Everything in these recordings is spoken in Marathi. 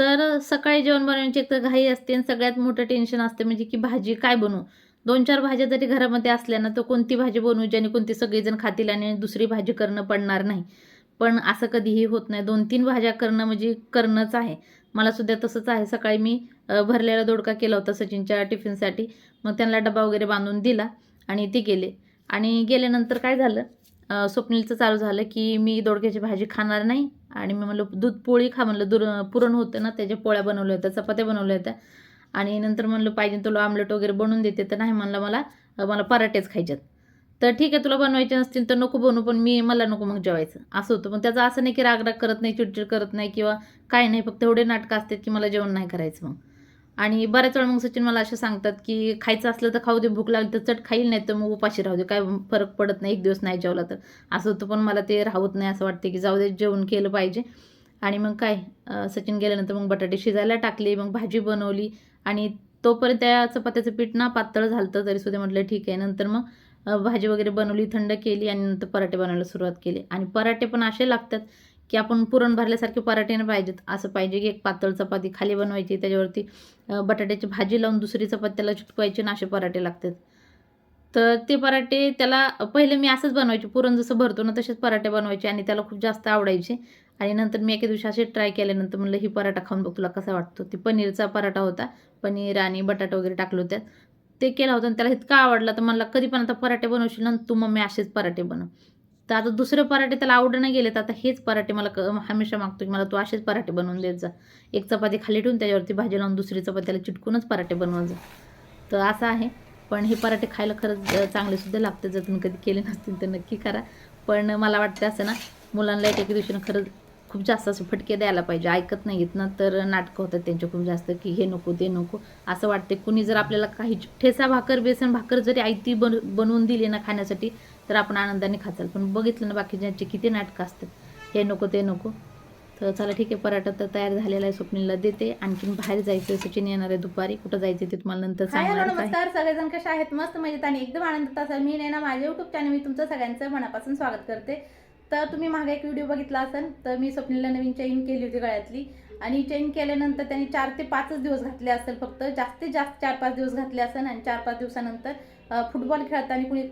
तर सकाळी जेवण बनवण्याची एक तर घाई असते आणि सगळ्यात मोठं टेन्शन असते म्हणजे की भाजी काय बनवू? दोन चार भाज्या जरी घरामध्ये असल्या ना तर कोणती भाजी बनवू ज्याने कोणती सगळेजण खातील आणि दुसरी भाजी करणं पडणार नाही. पण असं कधीही होत नाही. दोन तीन भाज्या करणं म्हणजे करणंच आहे. मला सुद्धा तसंच आहे. सकाळी मी भरलेला दोडका केला होता सचिनच्या टिफिनसाठी. मग त्यांना डबा वगैरे बांधून दिला आणि ते गेले. आणि गेल्यानंतर काय झालं? स्वप्नीलचं चालू झालं की मी दोडक्याची भाजी खाणार नाही आणि मी म्हणलं दूध पोळी खा म्हणलं. दुर पुरण होतं ना त्याच्या पोळ्या बनवल्या होत्या चपात्या बनवल्या होत्या. आणि नंतर म्हणलं पाहिजे तुला आमलेट वगैरे बनवून देते तर नाही म्हणलं मला मला पराठेच खायच्यात. तर ठीक आहे तुला बनवायचे नसतील तर नको बनवू पण मी मला नको मग जेवायचं. असं होतं. पण त्याचं असं नाही की रागराग करत नाही चिडचिड करत नाही किंवा काय नाही फक्त एवढे नाटकं असतात की मला जेवण नाही करायचं मग. आणि बऱ्याच वेळा मग सचिन मला असं सांगतात की खायचं असलं तर खाऊ दे भूक लागली तर चट खाईल नाही तर मग उपाशी राहू दे. काय फरक पडत नाही एक दिवस नाही जेवला तर. असं होतं पण मला ते राहत नाही असं वाटते की जाऊ दे जेवण केलं पाहिजे. आणि मग काय सचिन गेल्यानंतर मग बटाटे शिजायला टाकले मग भाजी बनवली आणि तोपर्यंत त्या चपात्याचं पीठ ना पातळ झालं तरी सुद्धा म्हटलं ठीक आहे. नंतर मग भाजी वगैरे बनवली थंड केली आणि नंतर पराठे बनवायला सुरुवात केली. आणि पराठे पण असे लागतात की आपण पुरण भरल्यासारखे पराठे नाही पाहिजेत. असं पाहिजे की एक पातळ चपाती खाली बनवायची त्याच्यावरती बटाट्याची भाजी लावून दुसरी चपाती त्याला चिटकवायची आणि असे पराठे लागतात. तर ते पराठे त्याला पहिले मी असंच बनवायचे. पुरण जसं भरतो ना तसेच पराठे बनवायचे आणि त्याला खूप जास्त आवडायचे. आणि नंतर मी एके दिवशी असे ट्राय केल्यानंतर म्हणलं ही पराठा खाऊन बघ तुला कसा वाटतो. ती पनीरचा पराठा होता. पनीर आणि बटाटा वगैरे टाकलं होत्यात ते केला होता आणि त्याला इतका आवडला तर मला कधी पण आता पराठे बनवशील ना तू मम्मी असेच पराठे बनव. तर आता दुसरे पराठे त्याला आवडं नाही गेले तर आता हेच पराठे मला क हमेशा मागतो की मला तू असेच पराठे बनवून देत जा. एक चपाती खाली ठेवून त्याच्यावरती भाजी लावून दुसरी चपाती त्याला चिटकूनच पराठे बनवून जा. तर असं आहे. पण हे पराठे खायला खरंच चांगलेसुद्धा लागते जर तुम्ही कधी केले नसतील तर नक्की करा. पण मला वाटतं असं ना मुलांना एक एके दिवशी खरंच खूप जास्त असं फटके द्यायला पाहिजे. ऐकत नाही येत ना तर नाटकं होतात त्यांचे खूप जास्त की हे नको ते नको. असं वाटते कुणी जर आपल्याला काही ठेसा भाकर बेसन भाकर जरी आयती बन बनवून दिली ना खाण्यासाठी तर आपण आनंदाने खाचाल. पण बघितलं ना बाकीच्यांचे किती नाटकं असतात हे नको ते नको. तर चला ठीक आहे पराठा तर तयार झालेला आहे स्वप्नीलला देते. आणखीन बाहेर जायचं सचिन येणार आहे दुपारी. कुठं जायचं ते तुम्हाला नंतर. नमस्कार. सगळेजण कसे आहेत? मस्त मजेत आणि एकदम आनंदात असाल. मी ना माझ्या युट्यूब चॅनल मी तुमचं सगळ्यांचं मनापासून स्वागत करते. तर तुम्ही मागे एक व्हिडिओ बघितला असेल तर मी स्वप्नीला नवीन चेन केली होती गळ्यातली. आणि चेन केल्यानंतर त्यांनी चार ते पाचच दिवस घातले असेल फक्त. जास्तीत जास्त चार पाच दिवस घातले असेल आणि चार पाच दिवसानंतर फुटबॉल खेळताना कुणी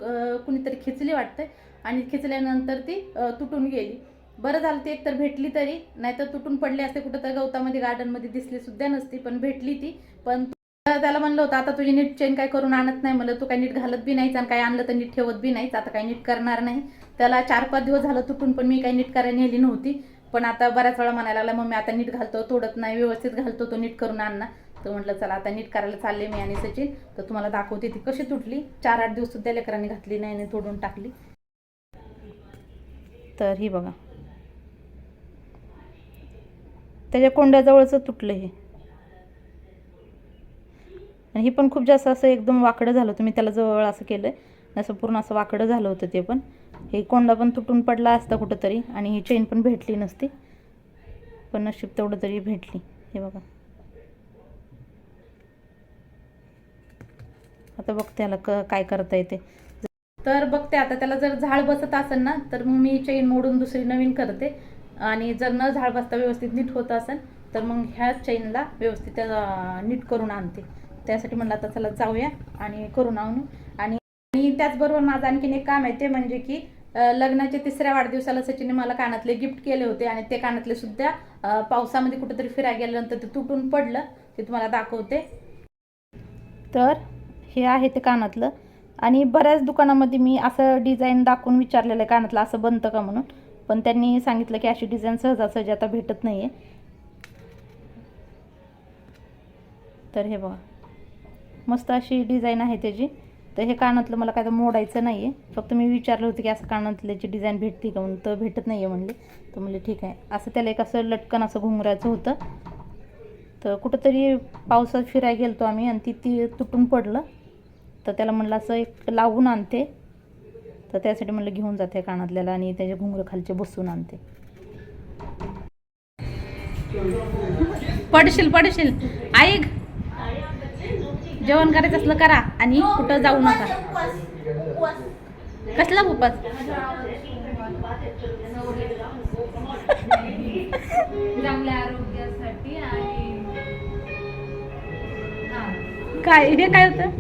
कुणीतरी खिचली वाटतं आणि खिचल्यानंतर ती तुटून गेली. बरं झालं ती एकतर भेटली तरी नाहीतर तुटून पडली असते कुठं तर गवतामध्ये गार्डनमध्ये दिसली सुद्धा नसती पण भेटली ती. पण त्याला म्हणलं होतं आता तुझी नीट चेन काय करून आणत नाही. म्हणलं तू काय नीट घालत बी नाहीच आणि काय आणलं तर नीट ठेवत बी नाहीच आता काय नीट करणार नाही. त्याला चार पाच दिवस झालं तुटून पण मी काही नीट करायला नेली नव्हती. पण आता बऱ्याच वेळा म्हणायला लागला मग मी आता नीट घालतो तोडत नाही व्यवस्थित घालतो तो नीट करून आणणार तर म्हटलं चला आता नीट करायला चालले मी आणि सचिन. तर तुम्हाला दाखवते ती कशी तुटली. चार आठ दिवस सुद्धा लेकरांनी घातली नाही आणि तोडून टाकली. तर ही बघा. त्याच्या कोंड्याजवळच तुटलं हे. आणि हे पण खूप जास्त असं एकदम वाकडं झालं होतं. मी त्याला जवळ असं केलं असं पूर्ण असं वाकडं झालं होतं ते पण. हे कोंडा पण तुटून पडला असता कुठंतरी आणि ही चेन पण भेटली नसती. पण नशीब तेवढं तरी भेटली. हे बघा. आता बघते त्याला क काय करता येते. तर बघते आता त्याला जर झाड बसत असेल ना तर मग मी चेन मोडून दुसरी नवीन करते. आणि जर न झाड बसता व्यवस्थित नीट होत असेल तर मग ह्या चेनला व्यवस्थित नीट करून आणते. त्यासाठी म्हणलं आता चला जाऊया आणि करून आणू. आणि त्याचबरोबर माझं आणखीन एक काम आहे ते म्हणजे की लग्नाच्या तिसऱ्या वाढदिवसाला सचिनने मला कानातले गिफ्ट केले होते आणि ते कानातले सुद्धा पावसामध्ये कुठेतरी फिरायला गेल्यानंतर ते तुटून पडलं ते तुम्हाला दाखवते. तर हे आहे ते कानातलं. आणि बऱ्याच दुकानामध्ये मी असं डिझाईन दाखवून विचारलेलं आहे कानातलं असं बनतं का म्हणून. पण त्यांनी सांगितलं की अशी डिझाईन सहजासहजी आता भेटत नाही आहे तर हे बघा. मस्त अशी डिझाईन आहे त्याची. तर हे कानातलं मला काय तर मोडायचं नाही आहे फक्त मी विचारलं होतं की असं कानातल्याची डिझाईन भेटते का म्हणून. तर भेटत नाही आहे म्हणले. तर म्हणले ठीक आहे. असं त्याला एक असं लटकन असं घुंगरायचं होतं. तर कुठंतरी पावसात फिरायला गेलो आम्ही आणि ती ती तुटून पडलं. तर त्याला म्हणलं असं एक लावून आणते. तर त्यासाठी म्हणलं घेऊन जाते कानातल्याला आणि त्याचे घुंगरं खालचे बसून आणते. पडशील पडशील. ऐक जेवण करायचं असलं करा आणि कुठं जाऊ नका. कसला उपास? काय हे काय होतं?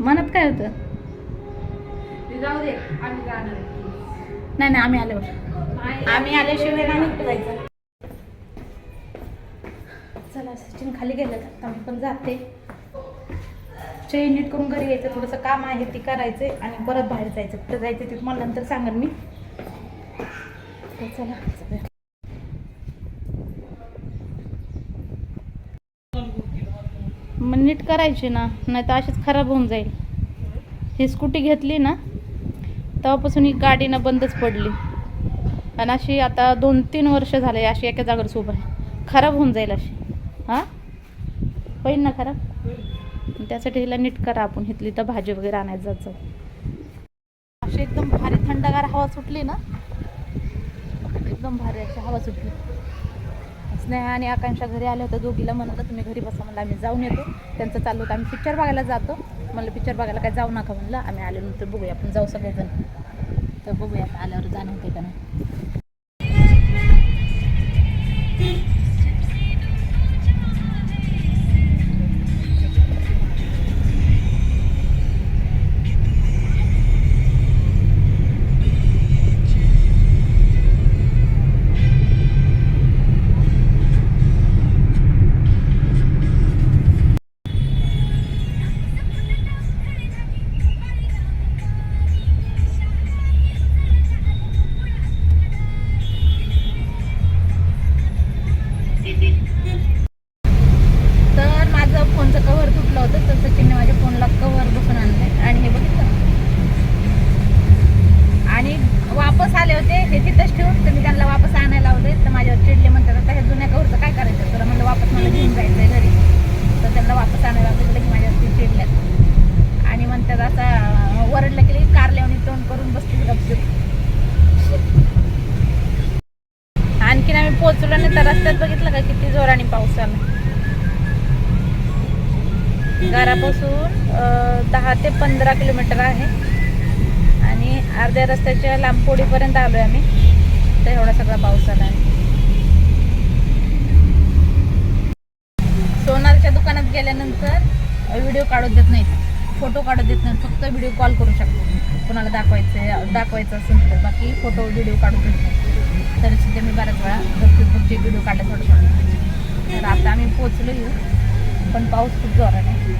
मनात काय होतं? नाही नाही आम्ही आले आम्ही आल्याशिवाय चला सचिन खाली गेलं तर मी पण जाते. चेन नीट करून घरी यायचं थोडंसं काम आहे ती करायचंय आणि परत बाहेर जायचं. कुठं जायचं ते तुम्हाला नंतर सांगेन मी. तर चला मग नीट करायची ना नाही तर अशीच खराब होऊन जाईल. ही स्कूटी घेतली ना तेव्हापासून ही गाडी ना बंदच पडली. आणि अशी आता दोन तीन वर्ष झाले अशी एका जागेवर उभं आहे. खराब होऊन जाईल अशी. हां? होईल ना खराब त्यासाठी हिला नीट करा आपण. इथली तर भाजी वगैरे आणायला जायचं अशी एकदम भारी थंडगार हवा सुटली ना? एकदम भारी अशी हवा सुटली. स्नेहा आणि आकांक्षा घरी आल्या होत्या. दोघीला म्हणलं तुम्ही घरी बसा. म्हणलं आम्ही जाऊन येतो. त्यांचं चाललं होतं. आम्ही पिक्चर बघायला जातो. म्हणलं पिक्चर बघायला काय जाऊ नका. म्हणलं आम्ही आल्यानंतर बघूया. आपण जाऊ सगळेजण. तर बघूया आल्यावर जाणं होते का नाही. ते हे तिथंच ठेवून तर मी त्यांना वापस आणायला लावले तर माझ्यावर चिडले म्हणतात आता हे जुन्या कवरचं काय करायचं? तर म्हणलं वापस मला घेऊन जायचं आहे घरी. तर त्यांना वापस आणायला लावले की माझ्यावरती चिडल्यात. आणि म्हणतात आता वरडलं की कारल्यावणी तोंड करून बसतील गपचूप. आणखीन आम्ही पोहोचलो नाही तर रस्त्यात बघितलं का किती जोराने पाऊस आला घरापासून दहा ते पंधरा किलोमीटर आहे. आणि अर्ध्या रस्त्याच्या लांबपोडीपर्यंत आहे आम्ही. तर एवढा सगळा पाऊस आला आहे सोनारच्या दुकानात गेल्यानंतर व्हिडिओ काढू देत नाहीत. फोटो काढू देत नाहीत. फक्त व्हिडिओ कॉल करू शकतो. कोणाला दाखवायचं दाखवायचं असेल तर. बाकी फोटो व्हिडिओ काढू देत नाही तरी सुद्धा मी बऱ्याच वेळा गपचूप व्हिडिओ काढले थोडं थोडं तर आता आम्ही पोचलो येऊ पण पाऊस खूप जोरात आहे.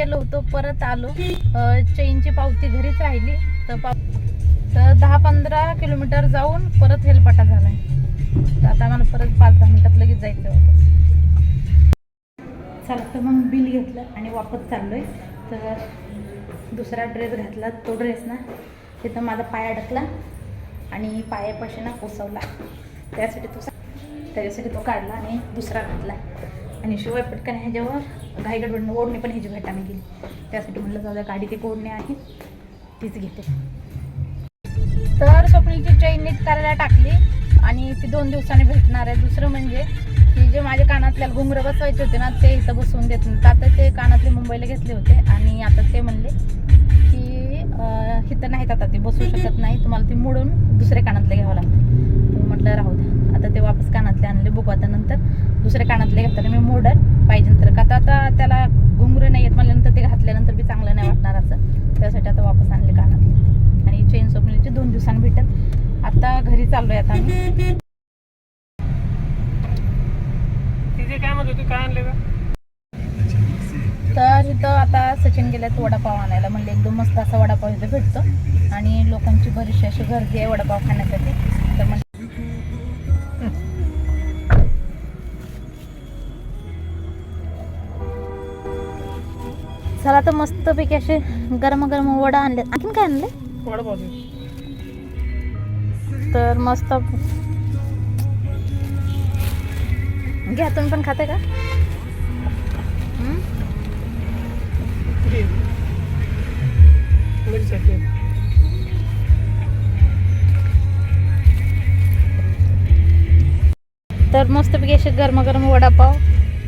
गेलो होतो परत आलो. चेनची चैनची पावती घरीच राहिली. तर पाव तर दहा पंधरा किलोमीटर जाऊन परत हेलपाटा झालाय. तर आता मला परत पाच दहा मिनटात लगेच जायचं होतं चला तर मग बिल घेतलं आणि वापस चाललोय. तर दुसरा ड्रेस घातला तो ड्रेस ना तिथं माझा पाय अडकला आणि पायापाशी ना कोसवला त्यासाठी तो त्याच्यासाठी तो काढला आणि दुसरा घातला. आणि शिवाय पटकन ह्याच्यावर घाई गडबडनं ओढणी पण ह्याची भेटाने गेली. त्यासाठी म्हणलं जाऊ द्या गाडी ती ओढणी आहे तीच घेते. तर स्वप्नीची चैन नीट करायला टाकली आणि ती दोन दिवसांनी भेटणार आहे. दुसरं म्हणजे की जे माझ्या कानातल्या घुंगरं बसवायचे होते ना ते इथं बसवून देत नाहीत आता ते कानातले मुंबईला घेतले होते आणि आता ते म्हणले की इथं नाहीत आता ते बसवू शकत नाही. तुम्हाला ते मोडून दुसरे कानातले घ्यावं लागते. म्हटलं राहू द्या. आता ते वापस कानातले आणले बघू आता नंतर. दुसरे कानातले घेताना मी मोडल पाहिजे तर का आता आता त्याला घुंगरे नाही येत म्हणल्यानंतर ते घातल्यानंतर बी चांगलं नाही वाटणार असं. त्यासाठी आता वापस आणले कानातले. आणि चेन स्वप्नीचे दोन दिवसांनी भेटेल. आता घरी चाललोय आता आम्ही. काय म्हणत होती? काय आणले का तर इथं आता सचिन गेल्यात वडापाव आणायला. म्हणले एकदम मस्त असा वडापाव इथं भेटतो. आणि लोकांची बरीचशी अशी गर्दी आहे वडापाव खाण्यासाठी. तर म्हण चला तर मस्तपैकी असे गरम गरम वडा आणले आणखीन काय आणले? तर मस्त. घ्या तुम्ही पण खाते का? मिरची तर मस्तपैकी असे गरमागरम वडापाव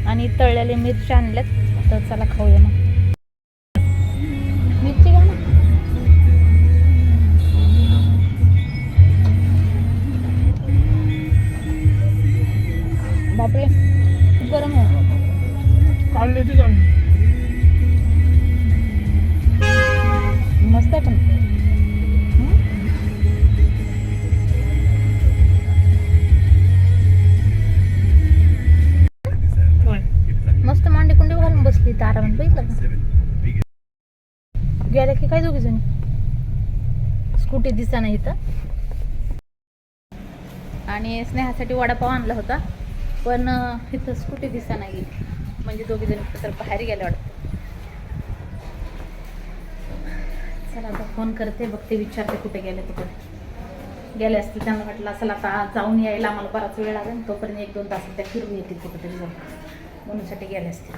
आणि तळलेले मिरच्या आणल्यात तर चला खाऊया मग. येते जाऊन मस्त आहे पण. मस्त मांडी कुंडी घालून बसली तर म्हणून बघितलं गेल्या की काय दोघी जणी? स्कूटी दिसा नाही इथं. आणि स्नेहासाठी वडापाव आणला होता पण इथं स्कूटी दिसा नाही म्हणजे दोघी जण तर बाहेर गेल्या वाटतं. चला आता फोन करते बघते विचारते कुठे गेले तिकडे. गेले असतील त्यांना म्हटलं असेल आता जाऊन यायला आम्हाला बराच वेळ लागेल तोपर्यंत एक दोन तास त्या फिरून येतील कुठेतरी जाऊन. म्हणूनसाठी गेले असतील